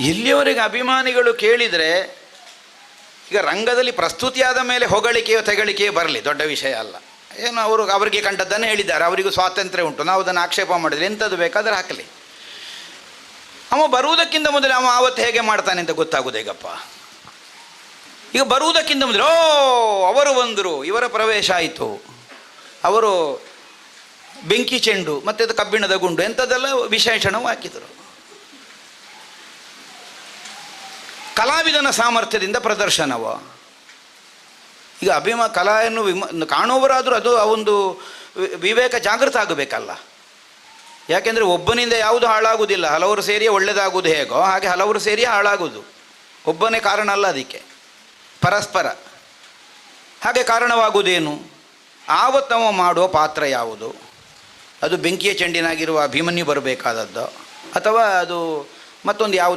ಇಲ್ಲಿಯವರೆಗೆ ಅಭಿಮಾನಿಗಳು ಕೇಳಿದರೆ, ಈಗ ರಂಗದಲ್ಲಿ ಪ್ರಸ್ತುತಿಯಾದ ಮೇಲೆ ಹೊಗಳಿಕೆಯೋ ತೆಗಳಿಕೆಯೋ ಬರಲಿ, ದೊಡ್ಡ ವಿಷಯ ಅಲ್ಲ. ಏನು ಅವರು, ಅವರಿಗೆ ಕಂಡದ್ದನ್ನು ಹೇಳಿದ್ದಾರೆ, ಅವರಿಗೂ ಸ್ವಾತಂತ್ರ್ಯ ಉಂಟು, ನಾವು ಅದನ್ನು ಆಕ್ಷೇಪ ಮಾಡಿದ್ರೆ ಎಂಥದ್ದು ಬೇಕಾದರೆ ಹಾಕಲಿ. ಅವ ಬರುವುದಕ್ಕಿಂತ ಮೊದಲು ಅವ ಆವತ್ತು ಹೇಗೆ ಮಾಡ್ತಾನೆ ಅಂತ ಗೊತ್ತಾಗೋದೇಗಪ್ಪ ಈಗ ಬರುವುದಕ್ಕಿಂತ ಮೊದಲು, ಓ, ಅವರು ಬಂದರು, ಇವರ ಪ್ರವೇಶ ಆಯಿತು. ಅವರು ಬೆಂಕಿ ಚೆಂಡು, ಮತ್ತು ಅದು ಕಬ್ಬಿಣದ ಗುಂಡು, ಎಂಥದ್ದೆಲ್ಲ ವಿಶೇಷಣವು ಹಾಕಿದರು. ಕಲಾವಿದನ ಸಾಮರ್ಥ್ಯದಿಂದ ಪ್ರದರ್ಶನವ. ಈಗ ಅಭಿಮ ಕಲೆಯನ್ನು ವಿಮ ಕಾಣುವವರಾದರೂ ಅದು ಆ ಒಂದು ವಿವೇಕ ಜಾಗೃತ ಆಗಬೇಕಲ್ಲ. ಯಾಕೆಂದರೆ ಒಬ್ಬನಿಂದ ಯಾವುದು ಹಾಳಾಗುವುದಿಲ್ಲ. ಹಲವರು ಸೇರಿಯೇ ಒಳ್ಳೆಯದಾಗುವುದು ಹೇಗೋ ಹಾಗೆ ಹಲವರು ಸೇರಿಯೇ ಹಾಳಾಗುವುದು. ಒಬ್ಬನೇ ಕಾರಣ ಅಲ್ಲ ಅದಕ್ಕೆ. ಪರಸ್ಪರ. ಹಾಗೆ ಕಾರಣವಾಗುವುದೇನು? ಆವತ್ತವ ಮಾಡುವ ಪಾತ್ರ ಯಾವುದು? ಅದು ಬೆಂಕಿಯ ಚೆಂಡಿನಾಗಿರುವ ಅಭಿಮನ್ಯು ಬರಬೇಕಾದದ್ದು. ಅಥವಾ ಅದು ಮತ್ತೊಂದು ಯಾವುದು?